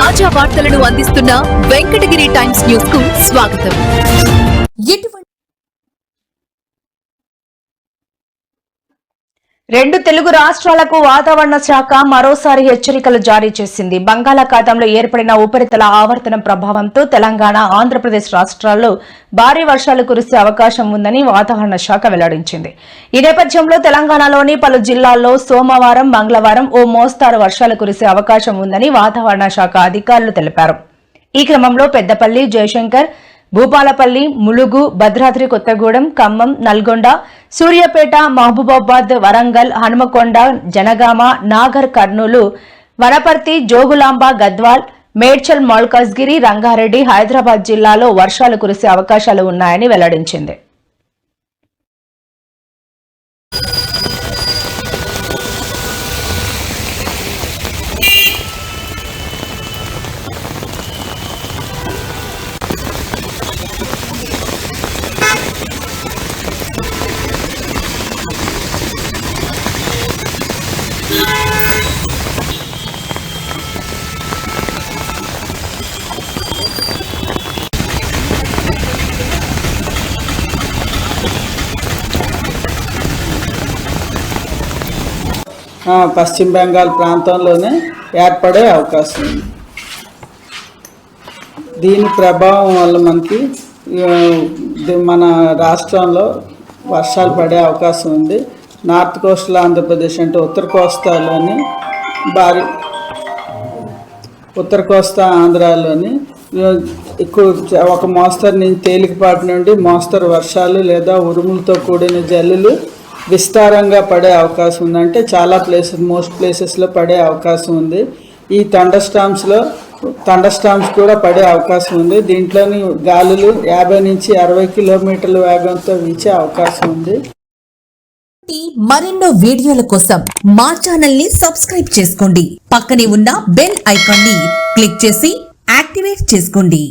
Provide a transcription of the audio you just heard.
తాజా వార్తలను అందిస్తున్న వెంకటగిరి టైమ్స్ న్యూస్కు స్వాగతం. రెండు తెలుగు రాష్ట్రాలకు వాతావరణ శాఖ మరోసారి హెచ్చరికలు జారీ చేసింది. బంగాళాఖాతంలో ఏర్పడిన ఉపరితల ఆవర్తనం ప్రభావంతో తెలంగాణ ఆంధ్రప్రదేశ్ రాష్ట్రాల్లో భారీ వర్షాలు కురిసే అవకాశం ఉందని వాతావరణ శాఖ వెల్లడించింది. ఈ నేపథ్యంలో తెలంగాణలోని పలు జిల్లాల్లో సోమవారం మంగళవారం ఓ మోస్తారు వర్షాలు కురిసే అవకాశం ఉందని వాతావరణ శాఖ అధికారులు తెలిపారు. ఈ క్రమంలో పెద్దపల్లి జయశంకర్ భూపాలపల్లి ములుగు భద్రాద్రి కొత్తగూడెం ఖమ్మం నల్గొండ సూర్యాపేట మహబూబాబాద్ వరంగల్ హనుమకొండ జనగామ నాగర్ కర్నూలు వనపర్తి జోగులాంబ గద్వాల్ మేడ్చల్ మల్కాజ్గిరి రంగారెడ్డి హైదరాబాద్ జిల్లాలో వర్షాలు కురిసే అవకాశాలు ఉన్నాయని వెల్లడించింది. పశ్చిమ బెంగాల్ ప్రాంతంలోనే ఏర్పడే అవకాశం. ఉంది దీని ప్రభావం వల్ల మనకి మన రాష్ట్రంలో వర్షాలు పడే అవకాశం ఉంది. నార్త్ కోస్టల్ ఆంధ్రప్రదేశ్ అంటే ఉత్తర కోస్తాలోని భారీ ఉత్తర కోస్తా ఆంధ్రాలోని ఎక్కువ ఒక మోస్తరు నుంచి తేలికపాటి నుండి మోస్తరు వర్షాలు లేదా ఉరుములతో కూడిన జల్లులు విస్తారంగా పడే అవకాశం ఉంది అంటే చాలా ప్లేసెస్ మోస్ట్ ప్లేసెస్లో పడే అవకాశం ఉంది. ఈ థండర్ స్టామ్స్లో థండర్ స్టామ్స్ కూడా పడే అవకాశం ఉంది. దీంట్లోని గాలులు యాభై నుంచి అరవై కిలోమీటర్ల వేగంతో వీచే అవకాశం ఉంది. మరెన్నో వీడియోల కోసం మా ఛానల్ని సబ్స్క్రైబ్ చేసుకోండి. పక్కనే ఉన్న బెల్ ఐకాన్ని క్లిక్ చేసి యాక్టివేట్ చేసుకోండి.